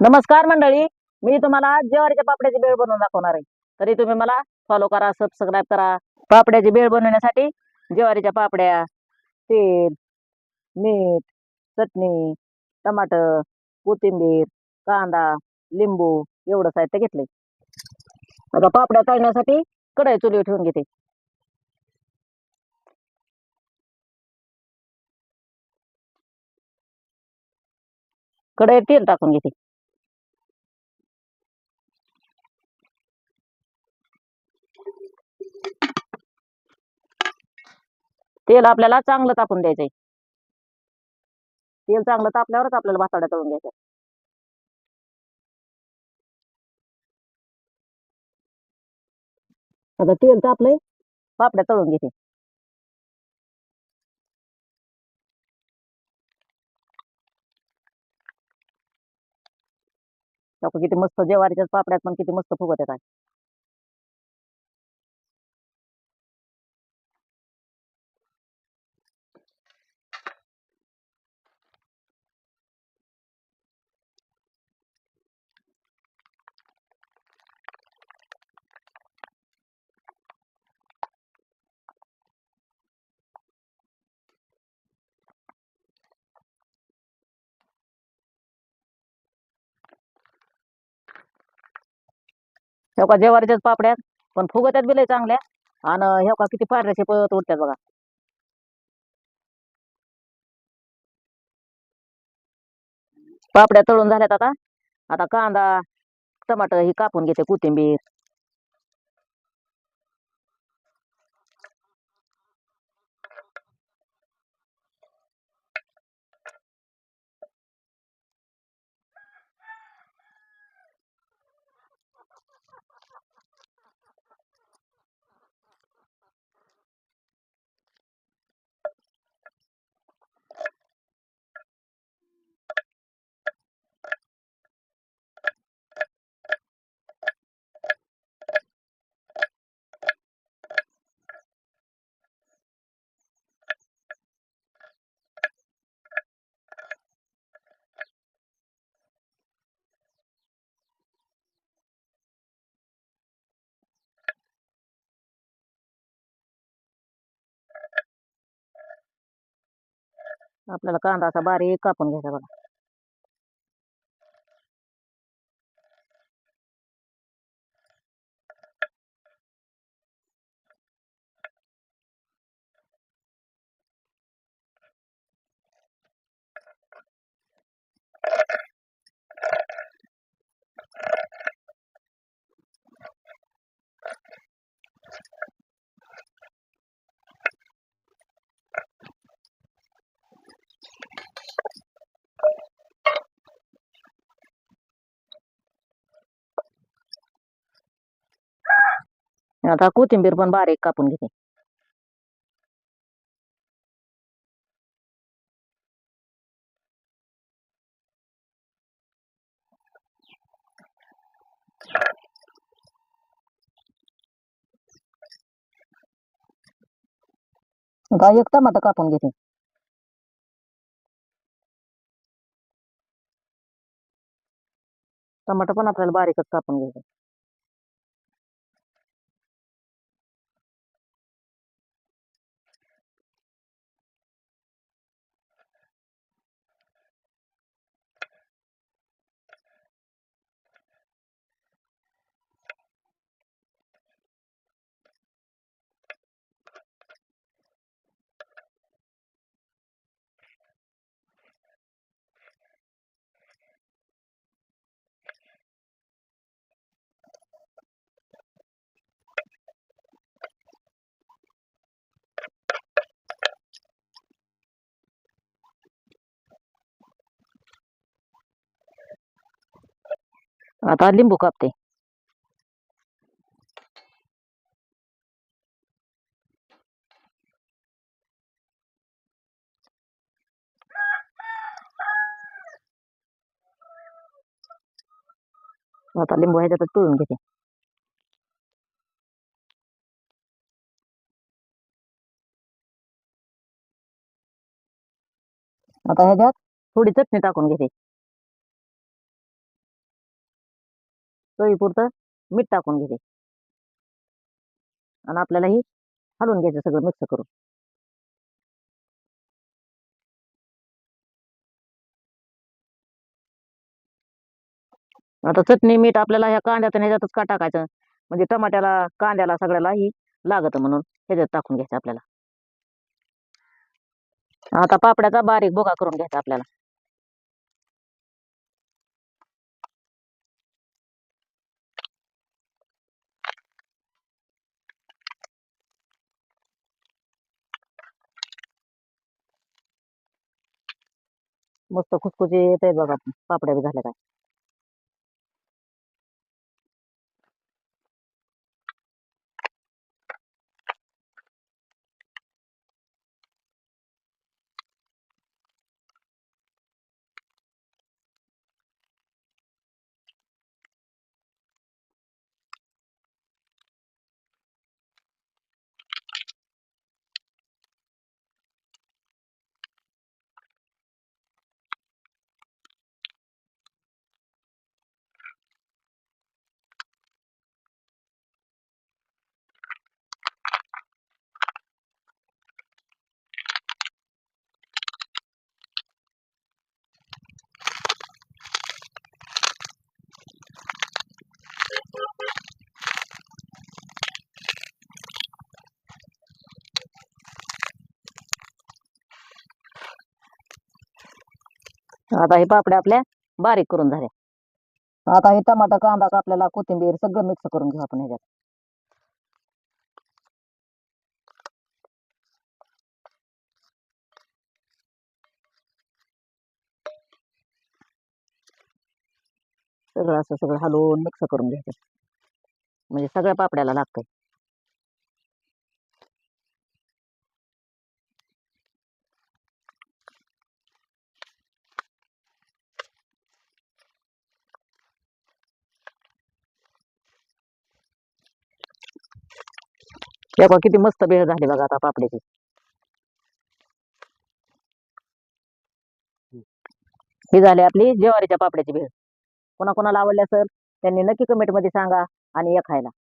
नमस्कार मंडळी मी तुम्हाला आज ज्वारीच्या पापड्याची बेळ बनवून दाखवणार आहे. तरी तुम्ही मला फॉलो करा सबस्क्राईब करा. पापड्याची बेळ बनवण्यासाठी ज्वारीच्या पापड्या तेल मीठ चटणी टमाटर कोथिंबीर कांदा लिंबू एवढं साहित्य घेतले आता पापड्या तळण्यासाठी कढई चुली ठेवून घेते. कढईत तेल टाकून घेते. तेल आपल्याला चांगलं तापून द्यायचंय. तेल चांगलं तापल्यावरच आपल्याला भाताड्या तळून घ्यायच्या. आता तेल तापलंय पापड्या तळून घेते. किती मस्त ज्वारीच्या पापड्यात पण किती मस्त फुगत येतात. ह्या का पापड्यात पण फुगत्यात बी लय चांगल्या. आणि ह्या का किती पांढऱ्याचे पत उठतात बघा. पापड्या तळून झाल्यात आता. आता कांदा टमाटर ही कापून घेते कोथिंबीर. आपल्याला कांदा असा बारीक कापून घ्यायचा बघा. आता कोथिंबीर पण बारीक कापून घेते. आता एक टमाटर कापून घेते. टमाटर पण आपल्याला बारीकच कापून घ्यायचं. आता लिंबू कापते आता लिंबू ह्याच्यातच पिळून घेते. आता ह्याच्यात थोडी चटणी टाकून घेते. चवीपुरतं मीठ टाकून घेते. आणि आपल्याला ही हलवून घ्यायचं सगळं मिक्स करून. आता चटणी मीठ आपल्याला ह्या कांद्यात ह्याच्यातच का टाकायचं? म्हणजे टमाट्याला कांद्याला सगळ्याला ही लागत म्हणून ह्याच्यात टाकून घ्यायचं आपल्याला. आता पापड्याचा बारीक भोगा करून घ्यायचा आपल्याला. मस्त खुसखुशी येते बघा पापड्या बी झाल्या काय? आता हे पापड्या आपल्या बारीक करून झाल्या आता हे टमाटा कांदा आपल्याला कोथिंबीर सगळं मिक्स करून घेऊ आपण ह्याच्यात. सगळं असं सगळं हलवून मिक्स करून घ्यायचं. म्हणजे सगळ्या पापड्याला लागतंय. या बघा किती मस्त भेळ झाली बघा आता पापड्याची. ही झाली आपली ज्वारीच्या पापड्याची भेळ कोणाकोणाला आवडली असेल त्यांनी नक्की कमेंटमध्ये सांगा आणि या खायला.